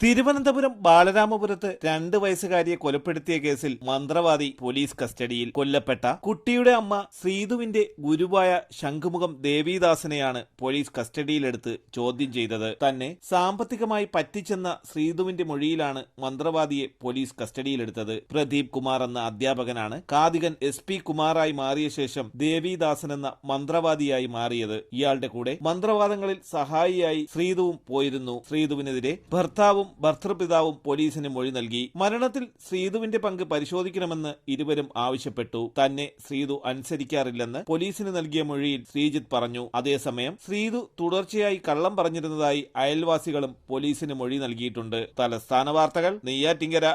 തിരുവനന്തപുരം ബാലരാമപുരത്ത് രണ്ട് വയസ്സുകാരിയെ കൊലപ്പെടുത്തിയ കേസിൽ മന്ത്രവാദി പോലീസ് കസ്റ്റഡിയിൽ കൊല്ലപ്പെട്ട കുട്ടിയുടെ അമ്മ ശ്രീതുവിന്റെ ഗുരുവായ ശംഖുമുഖം ദേവീദാസനെയാണ് പോലീസ് കസ്റ്റഡിയിലെടുത്ത് ചോദ്യം ചെയ്തത്. തന്നെ സാമ്പത്തികമായി പറ്റിച്ചെന്ന ശ്രീതുവിന്റെ മൊഴിയിലാണ് മന്ത്രവാദിയെ പോലീസ് കസ്റ്റഡിയിലെടുത്തത്. പ്രദീപ് കുമാർ എന്ന അധ്യാപകനാണ് കാതികൻ എസ് പി കുമാറായി മാറിയ ശേഷം ദേവിദാസൻ എന്ന മന്ത്രവാദിയായി മാറിയത്. ഇയാളുടെ കൂടെ മന്ത്രവാദങ്ങളിൽ സഹായിയായി ശ്രീതുവും പോയിരുന്നു. ശ്രീതുവിനെതിരെ ഭർത്താവും ഭർത്തൃപിതാവും പോലീസിന് മൊഴി നൽകി. മരണത്തിൽ ശ്രീതുവിന്റെ പങ്ക് പരിശോധിക്കണമെന്ന് ഇരുവരും ആവശ്യപ്പെട്ടു. തന്നെ ശ്രീതു അനുസരിക്കാറില്ലെന്ന് പോലീസിന് നൽകിയ മൊഴിയിൽ ശ്രീജിത്ത് പറഞ്ഞു. അതേസമയം ശ്രീതു തുടർച്ചയായി കള്ളം പറഞ്ഞിരുന്നതായി അയൽവാസികളും പോലീസിന് മൊഴി നൽകിയിട്ടുണ്ട്. തലസ്ഥാന വാർത്തകൾ നെയ്യാറ്റിങ്കര.